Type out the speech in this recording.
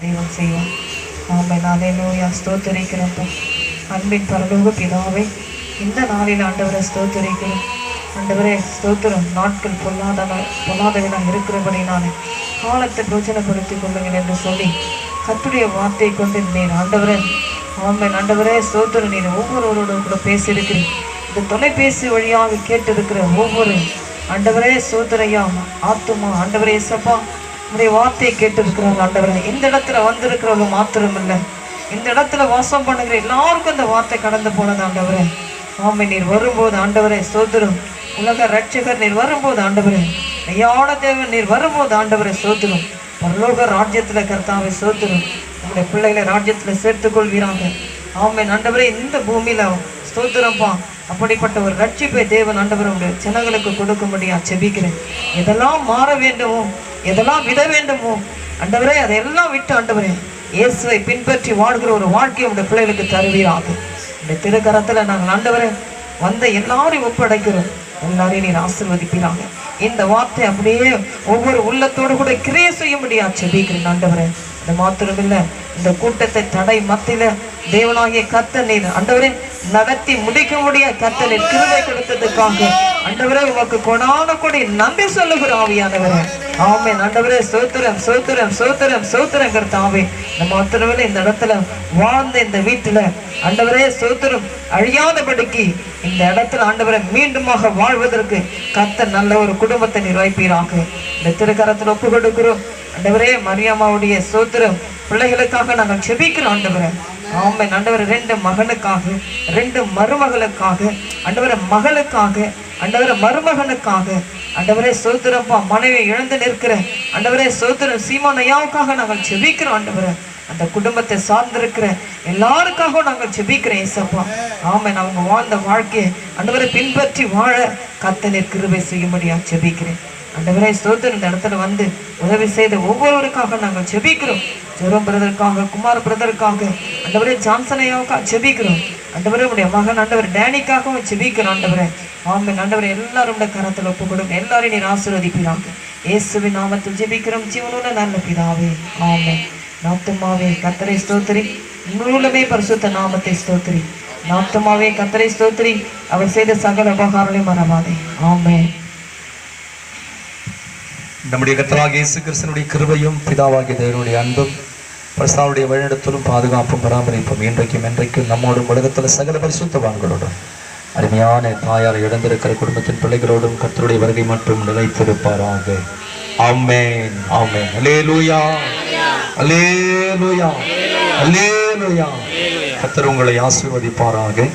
தெய்வம் செய்வோம் ஆமை நாளையிலோயா ஸ்தோத்தரிக்கிறப்போ அன்பின் பரலோக பிதாவே இந்த நாளில் ஆண்டவரை ஸ்தோத்தரிக்கிறோம் ஆண்டவரே ஸ்தோத்திரம் நாட்கள் பொல்லாதவ பொல்லாதவனாக இருக்கிறபடினாலே காலத்தை பிரோஜனப்படுத்திக் கொள்ளுங்கள் என்று சொல்லி கத்துடைய வார்த்தை கொண்டு நீர் ஆண்டவரே ஆமை ஆண்டவரே ஸ்தோத்திரம் நீர் ஒவ்வொருவரோடும் கூட பேசியிருக்கிறேன் இந்த தொலைபேசி வழியாக கேட்டிருக்கிற ஒவ்வொரு ஆண்டவரே சோதரையா ஆத்துமா ஆண்டவரே சப்பா உடைய வார்த்தையை கேட்டிருக்கிறவங்க ஆண்டவரே. இந்த இடத்துல வந்திருக்கிறவங்க மாத்திரம் இல்லை இந்த இடத்துல வாசம் பண்ணுகிற எல்லாருக்கும் இந்த வார்த்தை கடந்து போனது ஆண்டவரே. ஆமை நீர் வரும்போது ஆண்டவரே சோதரும் உலக ரட்சகர் நீர் வரும்போது ஆண்டவரே. ஐயான தேவன் நீர் வரும்போது ஆண்டவரை சோதரும் பரலோக ராஜ்யத்தில் கர்த்தாவை சோதரும் உங்களுடைய பிள்ளைகளை ராஜ்யத்தில் சேர்த்துக்கொள்கிறாங்க ஆமை ஆண்டவரே இந்த பூமியில் ஸ்தோத்திரம்ப்பா அப்படிப்பட்ட ஒரு ரட்சிப்பை தேவன் ஆண்டவர் உங்களுடைய ஜனங்களுக்கு கொடுக்கும்படியா செபிக்கிறேன் எதெல்லாம் மாற வேண்டுமோ எதெல்லாம் விட வேண்டுமோ அண்டவரே அதையெல்லாம் விட்டு ஆண்டவரே இயேசுவை பின்பற்றி வாழ்கிற ஒரு வாழ்க்கையை உடைய பிள்ளைகளுக்கு தருவீராக. இந்த திருக்கரத்துல நாங்கள் ஆண்டவரே வந்த எல்லாரையும் ஒப்படைக்கிறோம். எல்லாரையும் நீர் ஆசீர்வதிப்பீராங்க இந்த வார்த்தை அப்படியே ஒவ்வொரு உள்ளத்தோடு கூட கிரிய செய்ய முடியாது செபிக்கிறேன் ஆண்டவரே. அது மாத்திரமில்ல இந்த கூட்டத்தை தடை மத்தியில தேவனாகிய கத்த நீர் ஆண்டவரே நடத்தி முடிக்க முடிய கத்த நீர் கொடுத்ததுக்காக ஆண்டவரே உமக்கு கொடான கொடி நன்றி சொல்லுகிற ஆவியானவரே. ஆமே ஆண்டவரே சோத்திரம் சோத்திரம் சோத்திரம் சோத்திரம் கர்த்தாவே நம்ம மாத்திரமில்ல இந்த இடத்துல வாழ்ந்த இந்த வீட்டுல ஆண்டவரே சோத்திரம் அழியாதபடிக்கு இந்த இடத்துல ஆண்டவரை மீண்டுமாக வாழ்வதற்கு கத்த நல்ல ஒரு குடும்பத்தை நிர்வகிப்பீராக. இந்த திருக்கரத்தில் ஒப்பு கொடுக்கிறோம் ஆண்டவரே மரியாமாவுடைய சோத்திரம் பிள்ளைகளுக்காக நாங்கள் செபிக்கிறோம் ஆண்டவரை. ஆமை ஆண்டவர் ரெண்டு மகனுக்காக ரெண்டு மருமகளுக்காக ஆண்டவரை மகளுக்காக ஆண்டவரை மருமகனுக்காக அண்டவரே சோத்திரப்பா மனைவி இழந்து நிற்கிற. ஆண்டவரே சோத்திரம் சீமானையாவுக்காக நாங்கள் செபிக்கிறோம் அண்டவரை அந்த குடும்பத்தை சார்ந்திருக்கிற எல்லாருக்காகவும் நாங்கள் ஜெபிக்கிறேன் ஏசப்பா. ஆமன். அவங்க வாழ்ந்த வாழ்க்கையை அண்டவரை பின்பற்றி வாழ கத்தனை கிருபை செய்யும்படியாக ஜெபிக்கிறேன். அண்டவரே சோதன் இந்த இடத்துல வந்து உதவி செய்த ஒவ்வொருவருக்காக நாங்கள் ஜெபிக்கிறோம். ஜெரம் பிரதருக்காக குமார் பிரதருக்காக அண்டவரே ஜான்சனையாவுக்காக ஜெபிக்கிறோம். ஆண்டவரே உடைய மகன் ஆண்டவர் டேனிக்காகவும் ஜெபிக்கிறோம் ஆண்டவரே. ஆமே ஆண்டவரே எல்லாரும் கரத்தில் ஒப்பு கொடுங்க எல்லாரையும் நீர் ஆசீர்வதிப்பீராங்க இயேசுவின் நாமத்தில் ஜெபிக்கிறோம். ஜீவனுள்ள நல்ல பிதாவே. ஆமே நாத்துமாவே கத்தரை ஸ்தோத்திரி. முழுமே பரிசுத்த நாமத்தை ஸ்தோத்திரி. நாத்துமாவே கத்தரை ஸ்தோத்திரி. அவர் செய்த சகல உபகாரங்களையும் மறவாதே. ஆமே நம்முடைய கத்தராக இயேசு கிறிஸ்தனுடைய கிருபையும் பிதாவாகிய தேவனுடைய அன்பும் பிரசாவுடைய வழிநடத்தலும் பாதுகாப்பும் பராமரிப்பும் இன்றைக்கும் என்றைக்கும் நம்மோடும் உலகத்தில் சகல பரிசுத்தவான்களோடும் அருமையான தாயார் இழந்திருக்கிற குடும்பத்தின் பிள்ளைகளோடும் கர்த்தருடைய வருகை மட்டும் நிலைத்திருப்பாராக. லூயா அலே லூயா அலே லூயா கர்த்தர் உங்களை ஆசீர்வதிப்பாராக.